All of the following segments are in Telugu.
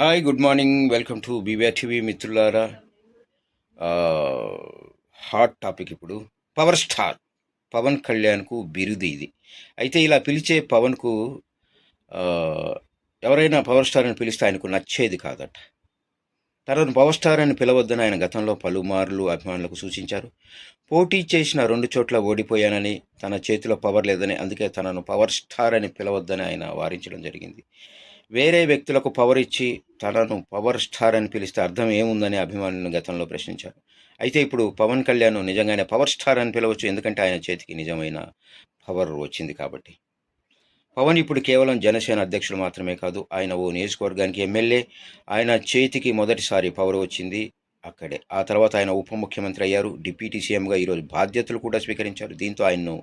Hi good morning welcome to BVR TV మిత్రులారా. హాట్ టాపిక్ ఇప్పుడు. పవర్ స్టార్ పవన్ కళ్యాణ్కు బిరుదు ఇది. అయితే ఇలా పిలిచే పవన్కు ఎవరైనా పవర్ స్టార్ అని పిలిస్తే ఆయనకు నచ్చేది కాదట. తనను పవర్ స్టార్ అని పిలవద్దని ఆయన గతంలో పలుమార్లు అభిమానులకు సూచించారు. పోటీ చేసిన రెండు చోట్ల ఓడిపోయానని తన చేతిలో పవర్ లేదని అందుకే తనను పవర్ స్టార్ అని పిలవద్దని ఆయన వారించడం జరిగింది. వేరే వ్యక్తులకు పవర్ ఇచ్చి తనను పవర్ స్టార్ అని పిలిస్తే అర్థం ఏముందని అభిమానులను గతంలో ప్రశ్నించారు. అయితే ఇప్పుడు పవన్ కళ్యాణ్ నిజంగానే పవర్ స్టార్ అని పిలవచ్చు ఎందుకంటే ఆయన చేతికి నిజమైన పవర్ వచ్చింది కాబట్టి. పవన్ ఇప్పుడు కేవలం జనసేన అధ్యక్షుడు మాత్రమే కాదు ఆయన ఓ నియోజకవర్గానికి ఎమ్మెల్యే ఆయన చేతికి మొదటిసారి పవర్ వచ్చింది అక్కడే. ఆ తర్వాత ఆయన ఉప ముఖ్యమంత్రి అయ్యారు డిప్యూటీ సీఎంగా ఈరోజు బాధ్యతలు కూడా స్వీకరించారు. దీంతో ఆయన్ను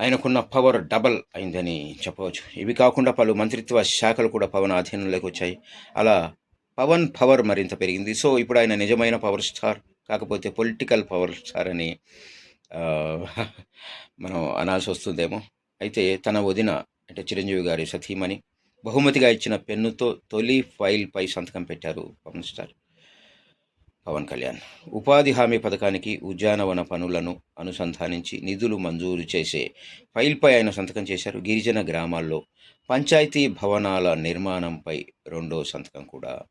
ఆయనకున్న పవర్ డబల్ అయిందని చెప్పవచ్చు. ఇవి కాకుండా పలు మంత్రిత్వ శాఖలు కూడా పవన్ ఆధీనంలోకి వచ్చాయి. అలా పవన్ పవర్ మరింత పెరిగింది. సో ఇప్పుడు ఆయన నిజమైన పవర్ స్టార్ కాకపోతే పొలిటికల్ పవర్ స్టార్ అని మనం అనాల్సి వస్తుందేమో. అయితే తన వదిన అంటే చిరంజీవి గారి సతీమణి బహుమతిగా ఇచ్చిన పెన్నుతో తొలి ఫైల్పై సంతకం పెట్టారు పవన్ స్టార్. పవన్ కళ్యాణ్. ఉపాధి హామీ పథకానికి ఉద్యానవన పనులను అనుసంధానించి నిధులు మంజూరు చేసే ఫైల్పై ఆయన సంతకం చేశారు. గిరిజన గ్రామాల్లో పంచాయతీ భవనాల నిర్మాణంపై రెండో సంతకం కూడా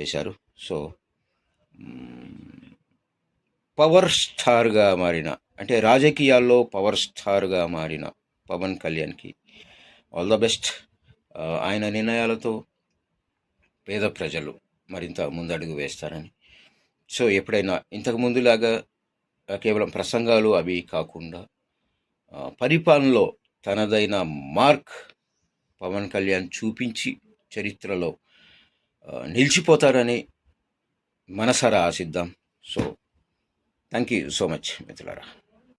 చేశారు. సో పవర్ స్టార్గా మారిన అంటే రాజకీయాల్లో పవర్ స్టార్గా మారిన పవన్ కళ్యాణ్కి ఆల్ ద బెస్ట్. ఆయన నిర్ణయాలతో పేద ప్రజలు మరింత ముందడుగు వేస్తారని సో ఎప్పుడైనా ఇంతకు ముందులాగా కేవలం ప్రసంగాలు అవి కాకుండా పరిపాలనలో తనదైన మార్క్ పవన్ కళ్యాణ్ చూపించి చరిత్రలో నిలిచిపోతారని మనసారా ఆశిద్దాం. So thank you so much మిత్రులారా.